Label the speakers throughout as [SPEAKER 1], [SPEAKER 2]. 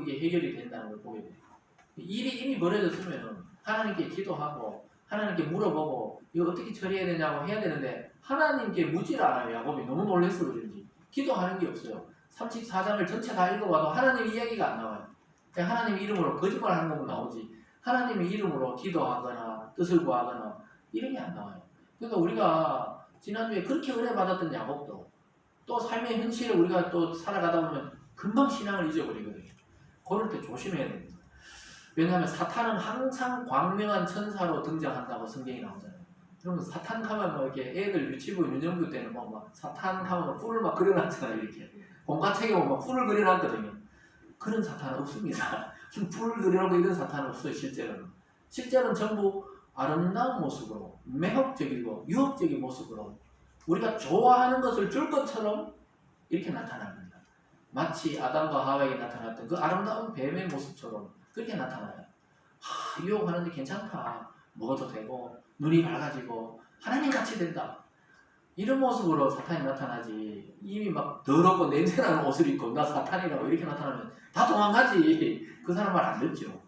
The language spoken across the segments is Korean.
[SPEAKER 1] 이게 해결이 된다는 걸 보게 돼요. 일이 이미 벌어졌으면 하나님께 기도하고 하나님께 물어보고 이거 어떻게 처리해야 되냐고 해야 되는데 하나님께 묻지를 않아요. 야곱이 너무 놀라서 그런지 기도하는 게 없어요. 34장을 전체 다 읽어봐도 하나님 이야기가 안 나와요. 하나님 이름으로 거짓말하는 것만 나오지 하나님의 이름으로 기도하거나 뜻을 구하거나 이런 게 안 나와요. 그러니까 우리가 지난주에 그렇게 은혜 받았던 야곱도 또 삶의 현실을 우리가 또 살아가다 보면 금방 신앙을 잊어버리거든요. 그럴 때 조심해야 됩니다. 왜냐하면 사탄은 항상 광명한 천사로 등장한다고 성경이 나오잖아요. 그러면 사탄 하면 뭐 이렇게 애들 유치부 유년부 때는 뭐 막 사탄 하면 뿔을 막 그려놨잖아요. 이렇게 공과책에 보면 막 뿔을 그려놨거든요. 그런 사탄은 없습니다. 뿔을 그려놓고 이런 사탄은 없어요. 실제로는. 실제로는 전부 아름다운 모습으로 매혹적이고 유혹적인 모습으로 우리가 좋아하는 것을 줄 것처럼 이렇게 나타납니다. 마치 아담과 하와에게 나타났던 그 아름다운 뱀의 모습처럼 그렇게 나타나요. 하, 유혹하는데 괜찮다. 먹어도 되고 눈이 밝아지고 하나님 같이 된다. 이런 모습으로 사탄이 나타나지 이미 막 더럽고 냄새나는 옷을 입고 나 사탄이라고 이렇게 나타나면 다 도망가지 그 사람 말 안 듣죠.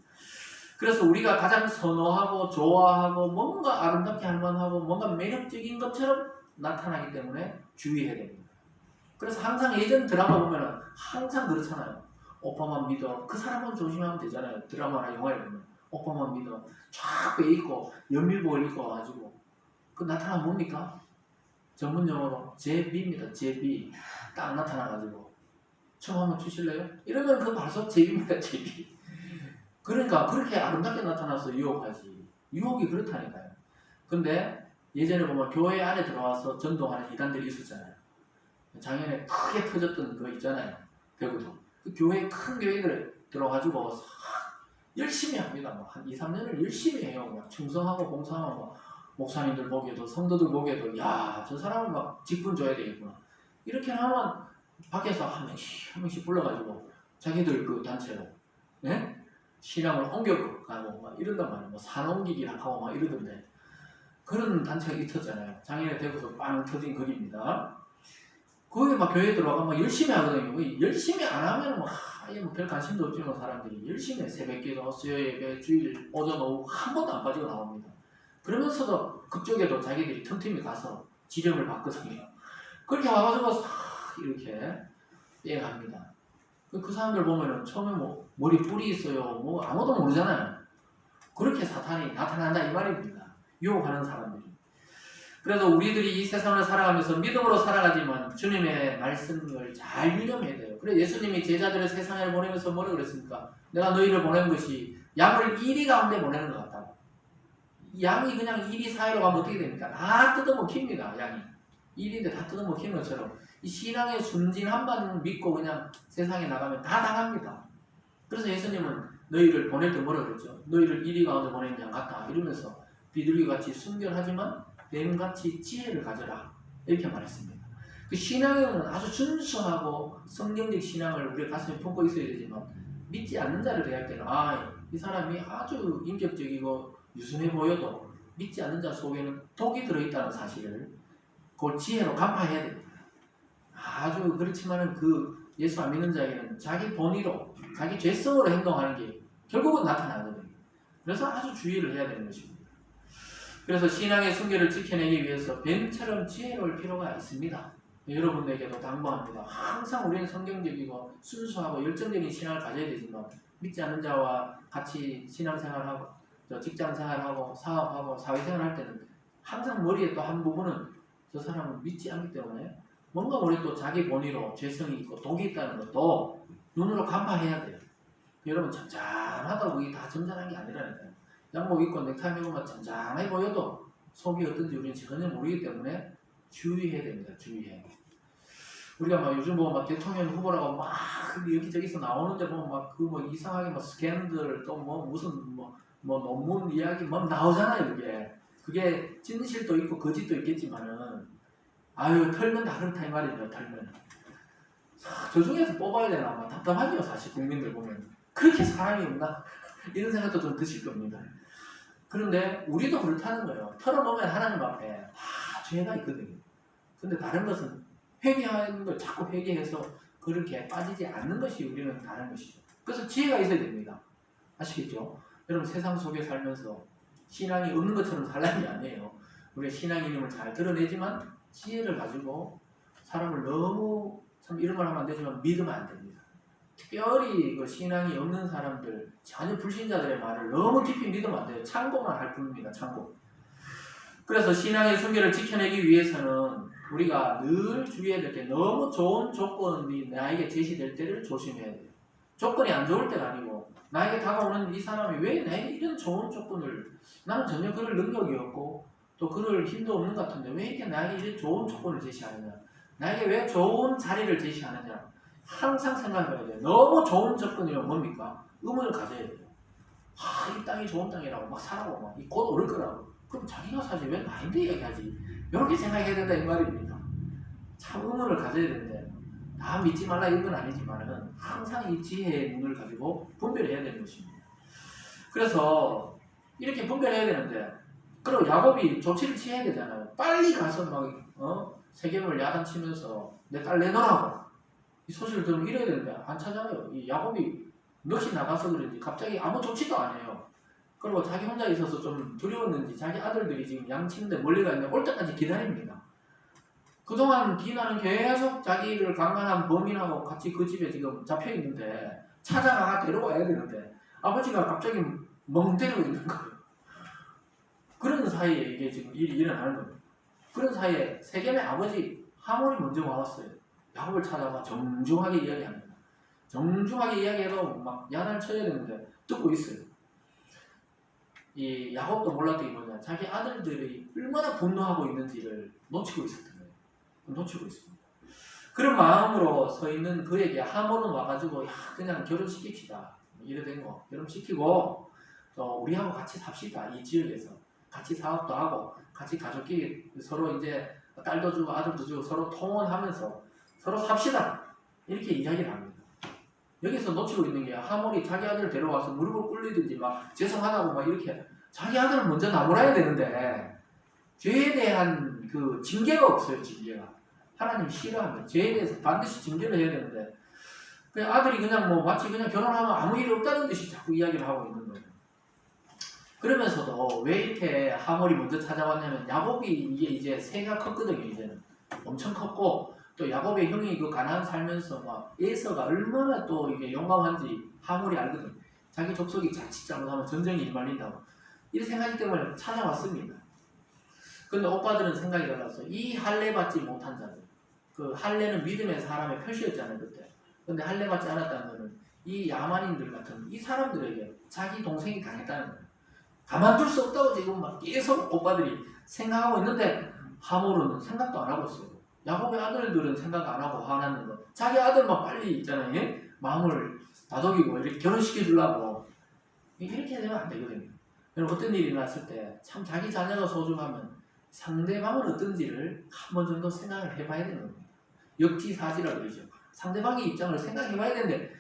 [SPEAKER 1] 그래서 우리가 가장 선호하고 좋아하고 뭔가 아름답게 할 만하고 뭔가 매력적인 것처럼 나타나기 때문에 주의해야 됩니다. 그래서 항상 예전 드라마 보면은 항상 그렇잖아요. 오빠만 믿어. 그 사람은 조심하면 되잖아요. 드라마나 영화에 보면. 오빠만 믿어. 쫙 빼있고 연밀복을 입고 와가지고 그 나타나면 뭡니까? 전문 용어로 제비입니다. 제비. 딱 나타나가지고 춤 한번 추실래요? 이러면 그 벌써 제비입니다. 제비. 그러니까 그렇게 아름답게 나타나서 유혹하지. 유혹이 그렇다니까요. 근데 예전에 보면 교회 안에 들어와서 전도하는 이단들이 있었잖아요. 작년에 크게 터졌던 거 있잖아요. 대구도. 그 교회 큰 교회들 들어가지고 열심히 합니다. 뭐한 2, 3년을 열심히 해요. 막 충성하고 봉사하고 막 목사님들 보기에도 성도들 보기에도 야 저 사람은 막 직분 줘야 되겠구나. 이렇게 하면 밖에서 한 명씩 한 명씩 불러가지고 자기들 그 단체로 예? 신앙을 옮겨가고 막 이런단 말이에요. 뭐 산 옮기기라 하고 막 이러던데 그런 단체가 있었잖아요. 작년에 대구에서 빵 터진 글입니다. 거기 막 교회 들어가면 막 열심히 하거든요. 그 열심히 안 하면 뭐 아예 뭐별 관심도 없지 뭐 사람들이 열심히 해. 새벽 기도, 수요 예배, 주일, 오전, 오후 한 번도 안 빠지고 나옵니다. 그러면서도 그쪽에도 자기들이 틈틈이 가서 지령을 받거든요. 그렇게 와가지고 싹 이렇게 빼갑니다. 그- 그 사람들 보면은 처음에 뭐 머리 뿔이 있어요. 뭐 아무도 모르잖아요. 그렇게 사탄이 나타난다 이 말입니다. 유혹하는 사람들이. 그래서 우리들이 이 세상을 살아가면서 믿음으로 살아가지만 주님의 말씀을 잘 유념해야 돼요. 그래 예수님이 제자들을 세상에 보내면서 뭐라 그랬습니까? 내가 너희를 보낸 것이 양을 이리 가운데 보내는 것 같다. 양이 그냥 이리 사이로 가면 어떻게 됩니까? 다 뜯어먹힙니다. 양이. 일인데 다 뜯어먹히는 것처럼 이 신앙의 순진 한번 믿고 그냥 세상에 나가면 다 당합니다. 그래서 예수님은 너희를 보낼 때 뭐라 그랬죠? 너희를 이리 가운데 보낸 양 같다. 이러면서 비둘기같이 순결하지만 뱀같이 지혜를 가져라. 이렇게 말했습니다. 그 신앙은 아주 순수하고 성경적 신앙을 우리가 가슴에 품고 있어야 되지만 믿지 않는 자를 대할 때는 아, 이 사람이 아주 인격적이고 유순해 보여도 믿지 않는 자 속에는 독이 들어있다는 사실을 그걸 지혜로 간파해야 됩니다. 아주 그렇지만은 그 예수 안 믿는 자에게는 자기 본의로 자기 죄성으로 행동하는 게 결국은 나타나거든요. 그래서 아주 주의를 해야 되는 것입니다. 그래서 신앙의 순결을 지켜내기 위해서 뱀처럼 지혜로울 필요가 있습니다. 여러분에게도 당부합니다. 항상 우리는 성경적이고 순수하고 열정적인 신앙을 가져야 되지만 믿지 않는 자와 같이 신앙생활하고 저 직장생활하고 사업하고 사회생활할 때는 항상 머리에 또 한 부분은 저 사람은 믿지 않기 때문에 뭔가 우리 또 자기 본의로 죄성이 있고 독이 있다는 것도 눈으로 간파해야 돼요. 여러분 잔잔하다고 이게 다 점잖한 게 아니라니까요. 양복 입고 넥타이 메고만 잔잔하게 보여도 속이 어떤지 우리는 전혀 모르기 때문에 주의해야 됩니다. 주의해. 우리가 막 요즘 보면 막 대통령 후보라고 막 여기저기서 나오는데 보면 막 그 뭐 이상하게 막 스캔들 또 뭐 무슨 뭐, 뭐 논문 이야기 막 나오잖아요. 그게 그게 진실도 있고 거짓도 있겠지만은 아유 털면 다 그렇다 이 말이죠. 털면 아, 저 중에서 뽑아야 되나 막 답답하죠. 사실 국민들 보면 그렇게 사람이 없나 이런 생각도 좀 드실 겁니다. 그런데 우리도 그렇다는 거예요. 털어놓으면 하나님 앞에 다 죄가 있거든요. 근데 다른 것은 회개하는 걸 자꾸 회개해서 그렇게 빠지지 않는 것이 우리는 다른 것이죠. 그래서 지혜가 있어야 됩니다. 아시겠죠? 여러분 세상 속에 살면서 신앙이 없는 것처럼 살라는 게 아니에요. 우리가 신앙 이름을 잘 드러내지만 지혜를 가지고 사람을 너무 참 이런 말 하면 안 되지만 믿으면 안 됩니다. 특별히 그 신앙이 없는 사람들, 전혀 불신자들의 말을 너무 깊이 믿으면 안 돼요. 참고만 할 뿐입니다. 참고. 그래서 신앙의 순결을 지켜내기 위해서는 우리가 늘 주의해야 될 게 너무 좋은 조건이 나에게 제시될 때를 조심해야 돼요. 조건이 안 좋을 때가 아니고 나에게 다가오는 이 사람이 왜 나에게 이런 좋은 조건을 나는 전혀 그럴 능력이 없고 또 그럴 힘도 없는 것 같은데 왜 이렇게 나에게 이런 좋은 조건을 제시하느냐 나에게 왜 좋은 자리를 제시하느냐 항상 생각해야 돼요. 너무 좋은 조건이면 뭡니까? 의문을 가져야 돼요. 아, 이 땅이 좋은 땅이라고 막 살아고 막곧 오를 거라고. 그럼 자기가 사지 왜 나인데 얘기하지? 이렇게 생각해야 된다 이 말입니다. 참 의문을 가져야 되는데 다 믿지 말라 이건 아니지만은 항상 이 지혜의 눈을 가지고 분별해야 되는 것입니다. 그래서 이렇게 분별해야 되는데 그리고 야곱이 조치를 취해야 되잖아요. 빨리 가서 막 어? 세겜을 야단치면서 내 딸 내놓으라고 이 소식을 들으면 이래야 되는데 안 찾아요. 이 야곱이 넋이 나가서 그런지 갑자기 아무 조치도 안 해요. 그리고 자기 혼자 있어서 좀 두려웠는지 자기 아들들이 지금 양치는데 멀리 가 있는데 올 때까지 기다립니다. 그동안 디나는 계속 자기를 강간한 범인하고 같이 그 집에 지금 잡혀 있는데 찾아가 데려와야 되는데 아버지가 갑자기 멍 때리고 있는 거예요. 그런 사이에 이게 지금 일이 일어나는 겁니다. 그런 사이에 세겜의 아버지 하몰이 먼저 와왔어요. 야곱을 찾아와 정중하게 이야기합니다. 정중하게 이야기해도 막 야단을 쳐야 되는데 듣고 있어요. 이 야곱도 몰랐던 게 뭐냐 자기 아들들이 얼마나 분노하고 있는지를 놓치고 있었던 거예요. 놓치고 있습니다. 그런 마음으로 서 있는 그에게 하몰은 와가지고 야 그냥 결혼시킵시다 이래 된 거 결혼시키고 또 우리하고 같이 삽시다 이 지역에서 같이 사업도 하고 같이 가족끼리 서로 이제 딸도 주고 아들도 주고 서로 통원하면서 서로 삽시다. 이렇게 이야기를 합니다. 여기서 놓치고 있는 게 하몰이 자기 아들 데려와서 무릎을 꿇리든지 막 죄송하다고 막 이렇게 자기 아들을 먼저 나무라야 되는데 죄에 대한 그 징계가 없어요 징계가. 하나님 싫어하면 죄에 대해서 반드시 징계를 해야 되는데 그 아들이 그냥 뭐 마치 그냥 결혼하면 아무 일이 없다는 듯이 자꾸 이야기를 하고 있는 거예요. 그러면서도 왜 이렇게 하몰이 먼저 찾아왔냐면 야곱이 이게 이제 새가 컸거든요 이제는. 엄청 컸고 또 야곱의 형이 그 가나안 살면서 막 에서가 얼마나 또 이게 용감한지 하몰이 알거든. 자기 족속이 자칫 잘못하면 전쟁이 일말린다고. 이런 생각이 때문에 찾아왔습니다. 근데 오빠들은 생각이 달라서 이 할례 받지 못한 자들. 그 할례는 믿음의 사람의 표시였잖아요 그때. 근데 할례 받지 않았다는 거는 이 야만인들 같은 이 사람들에게 자기 동생이 당했다는 거예요. 가만둘 수 없다고 지금 막 계속 오빠들이 생각하고 있는데 하몰은 생각도 안 하고 있어요. 야곱의 아들들은 생각 안 하고 화나는 거. 자기 아들만 빨리 있잖아요. 예? 마음을 다독이고 이렇게 결혼시켜 주려고. 이렇게 되면 안 되거든요. 여러분 어떤 일이 났을 때 참 자기 자녀가 소중하면 상대방은 어떤지를 한 번 정도 생각을 해봐야 되는 겁니다. 역지사지라 그러죠. 상대방의 입장을 생각해봐야 되는데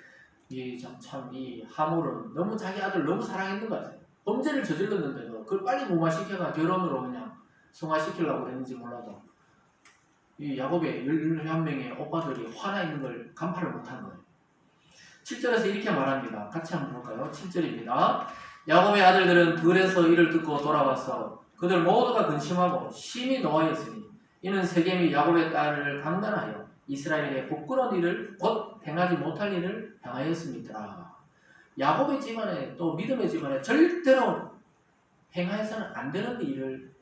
[SPEAKER 1] 이참이 하몰은 너무 자기 아들 너무 사랑했는 것 같아요. 범죄를 저질렀는데도 그걸 빨리 무마시켜가 결혼으로 그냥 승화시키려고 그랬는지 몰라도 이 야곱의 11명의 오빠들이 화나 있는 걸 간파를 못한 거예요. 7절에서 이렇게 말합니다. 같이 한번 볼까요? 7절입니다. 야곱의 아들들은 들에서 이를 듣고 돌아와서 그들 모두가 근심하고 심히 노하였으니 이는 세겜이 야곱의 딸을 강간하여 이스라엘의 부끄러운 일을 곧 행하지 못할 일을 행하였습니다. 야곱의 집안에 또 믿음의 집안에 절대로 행하여서는 안 되는 일을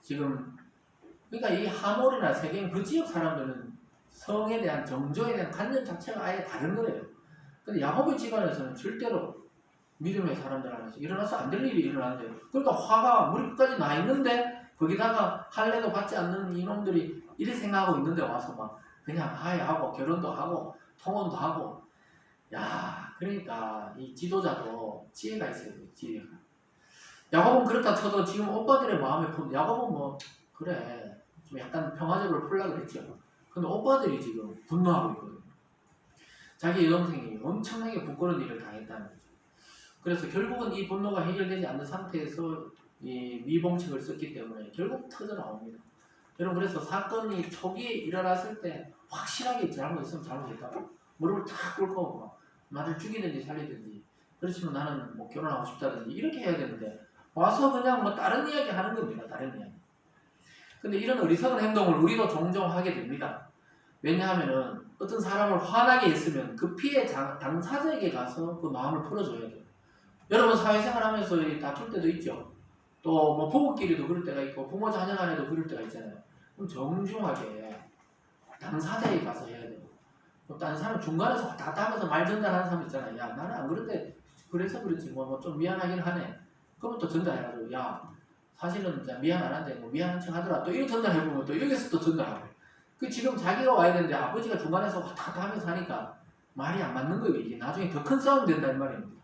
[SPEAKER 1] 지금 그러니까 이 하몰이나 세겜 그 지역 사람들은 성에 대한 정조에 대한 관념 자체가 아예 다른 거예요. 근데 야곱의 집안에서는 절대로 믿음의 사람들 안에서 일어나서 안 될 일이 일어나는데 그러니까 화가 무릎까지 나 있는데 거기다가 할례도 받지 않는 이놈들이 이렇게 생각하고 있는데 와서 막 그냥 하에 하고 결혼도 하고 통혼도 하고. 야 그러니까 이 지도자도 지혜가 있어야 돼요 지혜가. 야곱은 그렇다 쳐도 지금 오빠들의 마음에 품 야곱은 뭐 그래 좀 약간 평화적으로 풀라 그랬죠 근데 오빠들이 지금 분노하고 있거든요 자기 여동생이 엄청나게 부끄러운 일을 당했다는 거죠 그래서 결국은 이 분노가 해결되지 않는 상태에서 이 미봉책을 썼기 때문에 결국 터져 나옵니다 여러분 그래서 사건이 초기에 일어났을 때 확실하게 잘못했으면 잘못했다 무릎을 탁 꿇고 막 나를 죽이든지 살리든지 그렇지만 나는 뭐 결혼하고 싶다든지 이렇게 해야 되는데 와서 그냥 뭐 다른 이야기 하는 겁니다. 다른 이야기. 근데 이런 어리석은 행동을 우리도 종종 하게 됩니다. 왜냐하면은 어떤 사람을 화나게 했으면 그 피해 장- 당사자에게 가서 그 마음을 풀어줘야 돼요. 여러분 사회생활 하면서 이 다툴 때도 있죠. 또 뭐 부부끼리도 그럴 때가 있고 부모 자녀 간에도 그럴 때가 있잖아요. 그럼 정중하게 당사자에게 가서 해야 돼요. 또 다른 사람 중간에서 갔다 하면서 말 전달하는 사람 있잖아요. 야 나는 안 그런데 그래서 그렇지 뭐 좀 미안하긴 하네. 그러면 또 전달해가지고 야 사실은 미안 안 한데 뭐 미안한 척 하더라. 또 이거 전달해보면 또 여기서 또 전달하고. 그 지금 자기가 와야 되는데 아버지가 중간에서 왔다 갔다 하면서 하니까 말이 안 맞는 거예요. 이게 나중에 더 큰 싸움 된다는 말입니다.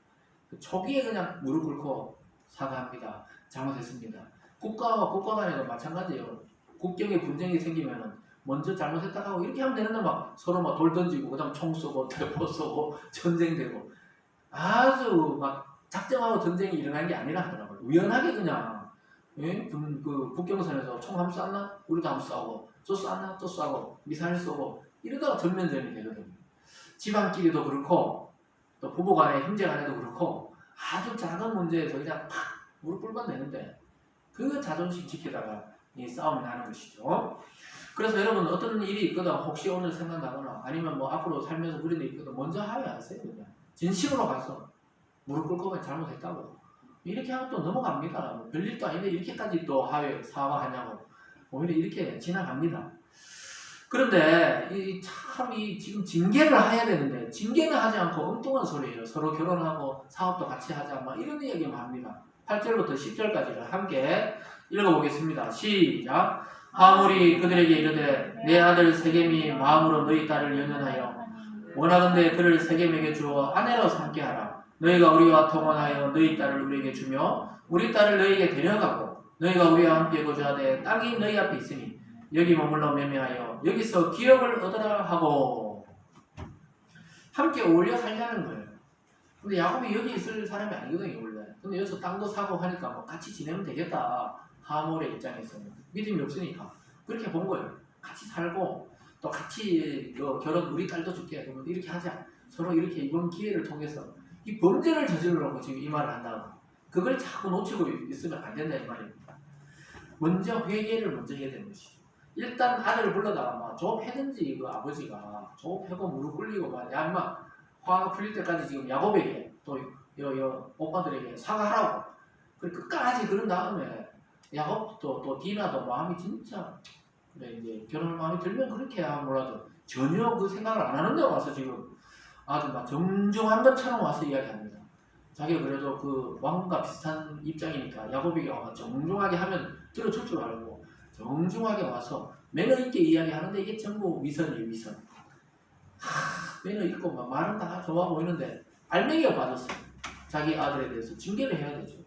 [SPEAKER 1] 그 초기에 그냥 무릎 꿇고 사과합니다. 잘못했습니다. 국가와 국가 간에도 마찬가지예요. 국경에 분쟁이 생기면은 먼저 잘못했다 하고 이렇게 하면 되는데 막 서로 막 돌 던지고 그다음 총 쏘고 대포 쏘고 전쟁되고 아주 막 작정하고 전쟁이 일어난 게 아니라 하더라고요. 우연하게 그냥 예? 분- 그 국경선에서 총 한번 쐈나? 우리도 한번 쏘고 또 쐈나? 또 쏘고 미사일 쏘고 이러다가 전면전이 되거든요. 집안끼리도 그렇고 또 부부간에 형제 간에도 그렇고 아주 작은 문제에서 그냥 팍 무릎 꿇면 되는데 그 자존심 지키다가 이 싸움이 나는 것이죠. 그래서 여러분 어떤 일이 있거든 혹시 오늘 생각나거나 아니면 뭐 앞으로 살면서 그런 일이 있거든 먼저 하야하세요 그냥 진심으로 가서 무릎 꿇고 그냥 잘못했다고 이렇게 하면 또 넘어갑니다. 뭐 별일도 아닌데 이렇게까지 또 하회 사과하냐고 오히려 이렇게 지나갑니다. 그런데 이참이 지금 징계를 해야 되는데 징계는 하지 않고 엉뚱한 소리예요. 서로 결혼하고 사업도 같이 하자 막 이런 얘기만 합니다. 8절부터 10절까지를 함께 읽어보겠습니다. 시작. 하물이 그들에게 이르되 내 아들 세겜이 마음으로 너희 딸을 연연하여 원하건대 그를 세겜에게 주어 아내로 삼게 하라. 너희가 우리와 통혼하여 너희 딸을 우리에게 주며 우리 딸을 너희에게 데려가고 너희가 우리와 함께 거주하되 땅이 너희 앞에 있으니 여기 머물러 매매하여 여기서 기업을 얻으라 하고 함께 어울려 살자는 거예요. 근데 야곱이 여기 있을 사람이 아니거든요 원래. 근데 여기서 땅도 사고 하니까 뭐 같이 지내면 되겠다. 하몰의 입장에서는 믿음이 없으니까 그렇게 본 거예요. 같이 살고 또 같이 어, 결혼 우리 딸도 줄게 그러면 이렇게 하자. 서로 이렇게 이번 기회를 통해서 이 범죄를 저지르려고 지금 이 말을 한다고. 그걸 자꾸 놓치고 있으면 안 된다 이 말입니다. 먼저 회개를 먼저 해야 되는 것이죠. 일단 아들을 불러다가 막 조업해든지 그 아버지가 조업해고 무릎 꿇리고 막야 인마 화가 풀릴 때까지 지금 야곱에게 또 여, 여 오빠들에게 사과하라고 그 끝까지 그런 다음에 야곱도 또 디나도 마음이 진짜 그래 이제 결혼할 마음이 들면 그렇게 해야 몰라도 전혀 그 생각을 안 하는 데 와서 지금 아주 막 정중한 것처럼 와서 이야기합니다. 자기가 그래도 그 왕과 비슷한 입장이니까 와서 정중하게 하면 들어줄 줄 알고 정중하게 와서 매너 있게 이야기하는데 이게 전부 위선이에요 위선. 하, 매너 있고 막 말은 다 좋아 보이는데 알맹이가 빠졌어요. 자기 아들에 대해서 징계를 해야 되죠.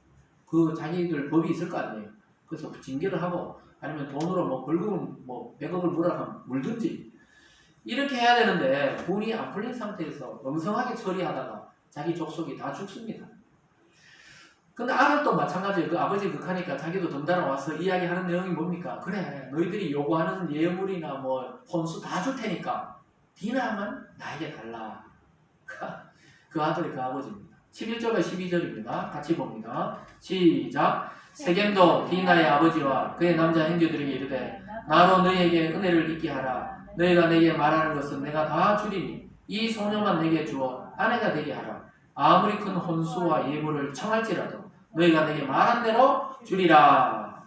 [SPEAKER 1] 그 자기들 법이 있을 거 아니에요. 그래서 징계를 하고 아니면 돈으로 뭐 벌금 뭐 100억을 물어가면 물든지 이렇게 해야 되는데 돈이 안 풀린 상태에서 멍성하게 처리하다가 자기 족속이 다 죽습니다. 근데 아들도 마찬가지예요. 그 아버지 극하니까 자기도 덩달아 와서 이야기하는 내용이 뭡니까? 그래, 너희들이 요구하는 예물이나 뭐 혼수 다 줄 테니까 디나만 나에게 달라. 그 아들이 그 아버지입니다. 11절과 12절입니다. 같이 봅니다. 시작. 세겜도 디나의 아버지와 그의 남자 형제들에게 이르되 나로 너희에게 은혜를 있게 하라. 너희가 내게 말하는 것은 내가 다 주리니 이 소녀만 내게 주어 아내가 되게 하라. 아무리 큰 혼수와 예물을 청할지라도 너희가 내게 말한 대로 주리라.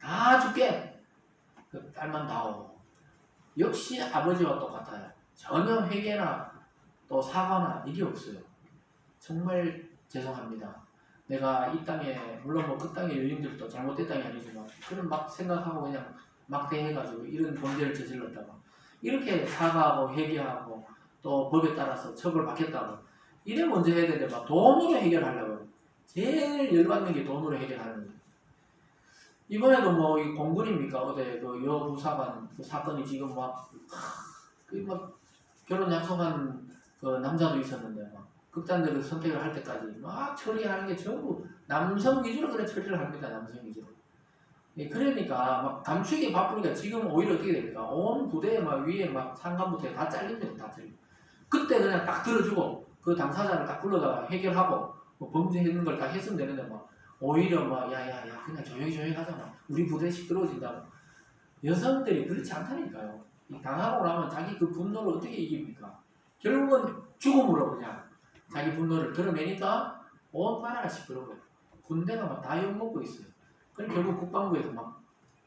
[SPEAKER 1] 다 줄게. 그 딸만 다오. 역시 아버지와 똑같아요. 전혀 회개나 또 사과나 이게 없어요. 정말 죄송합니다. 내가 이 땅에 물론 뭐 그 땅의 여인들도 잘못됐다는 게 아니지만 그런 막 생각하고 그냥 막 대해가지고 이런 범죄를 저질렀다가 이렇게 사과하고 회개하고 또 법에 따라서 처벌받겠다고 이래 먼저 해야 되는데 막 돈으로 해결하려고 제일 열받는 게 돈으로 해결하는 거예요. 이번에도 뭐 이 공군입니까 어제 그 여부사관 그 사건이 지금 막그막 결혼 약속한 그 남자도 있었는데 막 극단적인 선택을 할 때까지 막 처리하는 게 전부 남성 위주로 그래 처리를 합니다 남성 위주로. 예, 그러니까 막 감추기 바쁘니까 지금 오히려 어떻게 됩니까? 온 부대에 막 위에 막 상관부대 다 잘립니다 다 잘려. 그때 그냥 딱 들어주고 그 당사자를 딱 불러다가 해결하고 뭐 범죄했는 걸 다 했으면 되는데 막 오히려 막 야야야 그냥 조용히 조용히 하자 막 우리 부대 시끄러워진다고. 여성들이 그렇지 않다니까요. 이 당하고 나면 자기 그 분노를 어떻게 이깁니까? 결국은 죽음으로 그냥 자기 분노를 드러내니까 온 나라가 시끄러워요. 군대가 막 다 욕먹고 있어요 그럼 결국 국방부에서 막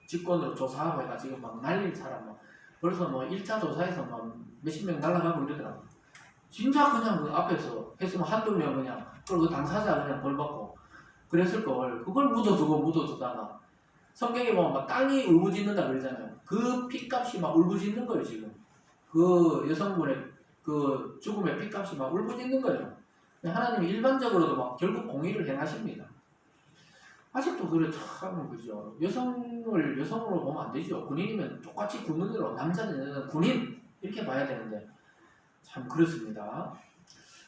[SPEAKER 1] 직권으로 조사하고 해가 지금 막 난리를 사람 막. 벌써 뭐 1차 조사에서 막 몇십 명 날라가고 이러더라고. 진짜 그냥 그 앞에서 했으면 한두 명 그냥 그리고 그 당사자 그냥 벌 받고 그랬을 걸. 그걸 묻어두고 묻어두다가 성경에 보면 막 땅이 울부짖는다 그러잖아요. 그 피값이 막 울부짖는 거예요 지금. 그 여성분의 그 죽음의 피값이 막 울부짖는 거예요. 하나님이 일반적으로도 막 결국 공의를 행하십니다 아직도 그래 참 그죠 여성을 여성으로 보면 안 되죠 군인이면 똑같이 군인으로 남자는 군인 이렇게 봐야 되는데 참 그렇습니다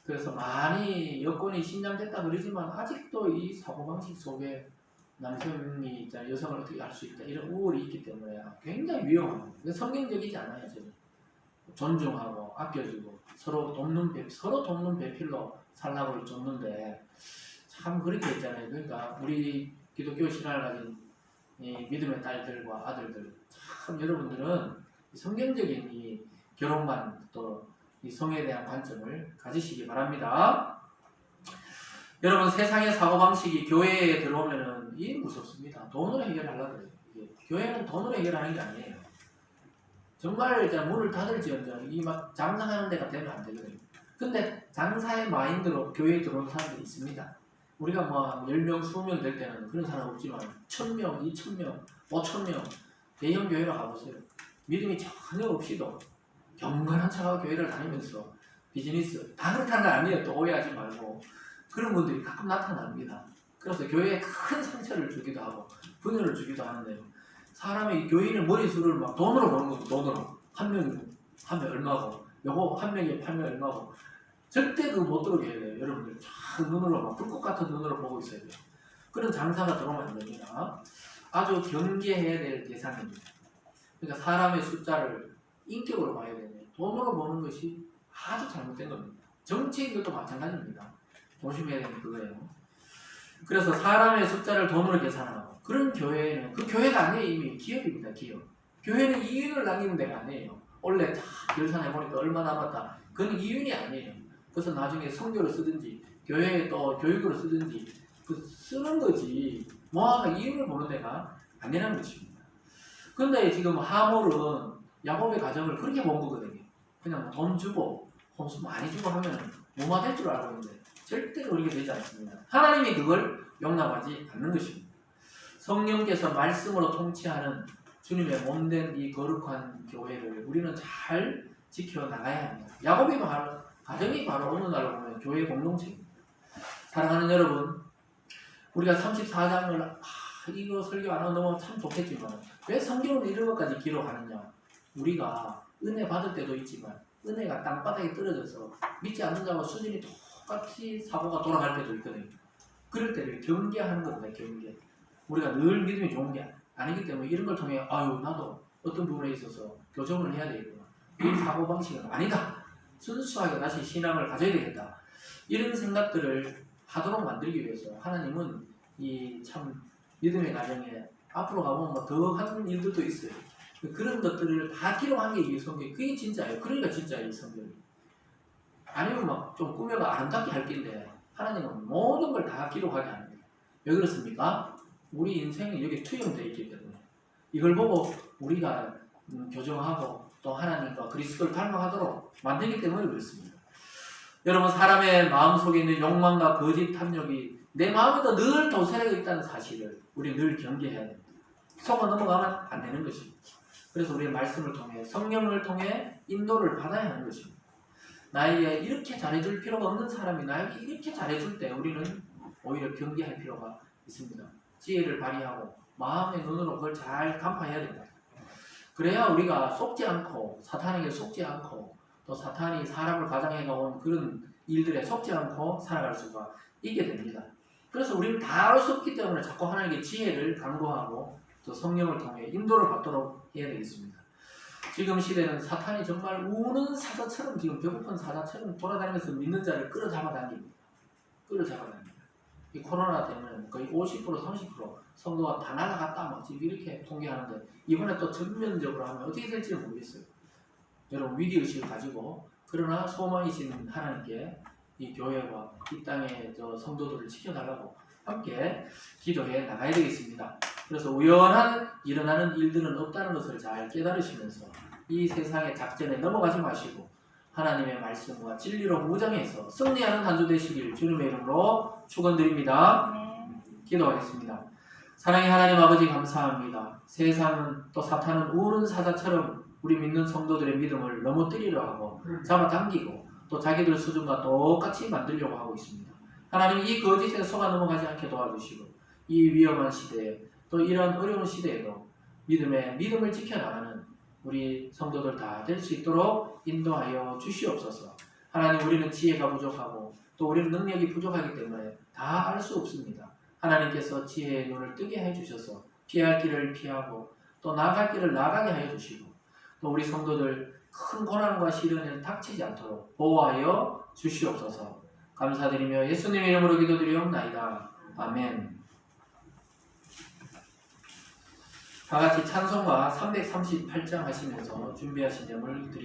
[SPEAKER 1] 그래서 많이 여건이 신장됐다 그러지만 아직도 이 사고방식 속에 남성이 있잖아요. 여성을 어떻게 할수 있다 이런 우월이 있기 때문에 굉장히 위험합니다. 성경적이지 않아요 지금 존중하고 아껴주고 서로 돕는 배, 서로 돕는 배필로 살라고 줬는데 참 그렇게 했잖아요. 그러니까 우리 기독교 신앙을 가진 이 믿음의 딸들과 아들들 참 여러분들은 이 성경적인 이 결혼관 또 이 성에 대한 관점을 가지시기 바랍니다. 여러분 세상의 사고방식이 교회에 들어오면은 이 무섭습니다. 돈으로 해결하려고 그래요. 교회는 돈으로 해결하는 게 아니에요. 정말 이제 문을 닫을지언정 이 막 장사하는 데가 되면 안 되거든요. 근데 장사의 마인드로 교회에 들어오는 사람들이 있습니다. 우리가 뭐 10명, 20명 될 때는 그런 사람 없지만 1000명, 2000명, 5000명 대형 교회로 가보세요. 믿음이 전혀 없이도 경건한 차가 교회를 다니면서 비즈니스 다 그렇다는 거 아니에요. 또 오해하지 말고 그런 분들이 가끔 나타납니다. 그래서 교회에 큰 상처를 주기도 하고 분열을 주기도 하는데요. 사람이 교인의 머리수를 막 돈으로 버는 거죠. 돈으로 한 명이 하면 얼마고 요거 한 명이 팔면 얼마고 절대 그거 못 들어게 해야 돼요. 여러분들 참 눈으로 막 불꽃 같은 눈으로 보고 있어야 돼요. 그런 장사가 들어오면 안 됩니다. 아주 경계해야 될 대상입니다. 그러니까 사람의 숫자를 인격으로 봐야 되네요. 돈으로 보는 것이 아주 잘못된 겁니다. 정치인들도 마찬가지입니다. 조심해야 되는 그거예요. 그래서 사람의 숫자를 돈으로 계산하고 그런 교회는 그 교회가 아니에요 이미 기업입니다 기업. 교회는 이윤을 남기는 데가 아니에요. 원래 다 결산해 보니까 얼마 남았다. 그건 이윤이 아니에요. 그래서 나중에 성교를 쓰든지 교회에 또 교육으로 쓰든지 그 쓰는 거지 뭐하가 이윤을 보는 데가 아니라는 것입니다. 근데 지금 하몰은 야곱의 가정을 그렇게 본 거거든요. 그냥 돈 주고 혼수 많이 주고 하면 뭐마 될줄 알고 있는데 절대로 그렇게 되지 않습니다. 하나님이 그걸 용납하지 않는 것입니다. 성령께서 말씀으로 통치하는 주님의 몸된 이 거룩한 교회를 우리는 잘 지켜나가야 합니다. 야곱이 바로 가정이 바로 날 보면 교회 공동체입니다. 사랑하는 여러분, 우리가 34장을 아, 이거 설교 안 하면 너무 참 좋겠지만 왜 성경은 이런 것까지 기록하느냐? 우리가 은혜 받을 때도 있지만 은혜가 땅바닥에 떨어져서 믿지 않는 자와 수준이 똑같이 사고가 돌아갈 때도 있거든요. 그럴 때를 경계하는 겁니다. 경계. 우리가 늘 믿음이 좋은 게 아니기 때문에 이런 걸 통해 아유 나도 어떤 부분에 있어서 교정을 해야 되겠구나. 이 사고 방식은 아니다. 순수하게 다시 신앙을 가져야 되겠다. 이런 생각들을 하도록 만들기 위해서 하나님은 이 참 믿음의 가정에 앞으로 가보면 뭐더 하는 일들도 있어요. 그런 것들을 다 기록한 게 이 성경. 그게 진짜예요. 그러니까 진짜예요, 이 성경이. 아니면 막 좀 꾸며가 아름답게 할 건데 하나님은 모든 걸 다 기록하게 합니다. 왜 그렇습니까? 우리 인생이 여기 투영되어 있기 때문에 이걸 보고 우리가 음, 교정하고 또 하나님과 그리스도를 닮아가도록 만들기 때문에 그렇습니다. 여러분 사람의 마음속에 있는 욕망과 거짓 탐욕이 내 마음에도 늘 도사리고 있다는 사실을 우리 늘 경계해야 됩니다. 속아 넘어가면 안 되는 것입니다. 그래서 우리의 말씀을 통해 성령을 통해 인도를 받아야 하는 것입니다. 나에게 이렇게 잘해줄 필요가 없는 사람이 나에게 이렇게 잘해줄 때 우리는 오히려 경계할 필요가 있습니다. 지혜를 발휘하고 마음의 눈으로 그걸 잘 간파해야 됩니다. 그래야 우리가 속지 않고 사탄에게 속지 않고 또 사탄이 사람을 가장해 가온 그런 일들에 속지 않고 살아갈 수가 있게 됩니다. 그래서 우리는 다 알 수 없기 때문에 자꾸 하나님께 지혜를 강구하고 또 성령을 통해 인도를 받도록 해야 되겠습니다. 지금 시대는 사탄이 정말 우는 사자처럼 지금 배고픈 사자처럼 돌아다니면서 믿는 자를 끌어잡아 다닙니다. 끌어잡아 다닙니다. 이 코로나 때문에 거의 50% 30% 성도가 다 나가갔다 막 지금 이렇게 통계하는데 이번에 또 전면적으로 하면 어떻게 될지 모르겠어요. 여러분 위기 의식을 가지고 그러나 소망이신 하나님께 이 교회와 이 땅의 저 성도들을 지켜달라고 함께 기도해 나가야 되겠습니다. 그래서 우연한 일어나는 일들은 없다는 것을 잘 깨달으시면서 이 세상의 작전에 넘어가지 마시고 하나님의 말씀과 진리로 무장해서 승리하는 한 주 되시길 주님의 이름으로 축원드립니다. 기도하겠습니다. 사랑의 하나님 아버지 감사합니다. 세상은 또 사탄은 우는 사자처럼 우리 믿는 성도들의 믿음을 넘어뜨리려 하고 잡아당기고 또 자기들 수준과 똑같이 만들려고 하고 있습니다. 하나님 이 거짓에 속아 넘어가지 않게 도와주시고 이 위험한 시대에 또 이런 어려운 시대에도 믿음의 믿음을 지켜나가는 우리 성도들 다 될 수 있도록 인도하여 주시옵소서. 하나님 우리는 지혜가 부족하고 또 우리는 능력이 부족하기 때문에 다 알 수 없습니다. 하나님께서 지혜의 눈을 뜨게 해 주셔서 피할 길을 피하고 또 나갈 길을 나가게 하여 주시고 또 우리 성도들 큰 고난과 시련에 닥치지 않도록 보호하여 주시옵소서. 감사드리며 예수님의 이름으로 기도드리옵나이다. 아멘. 다 같이 찬송가 338장 하시면서 준비하신 점을 드리겠습니다.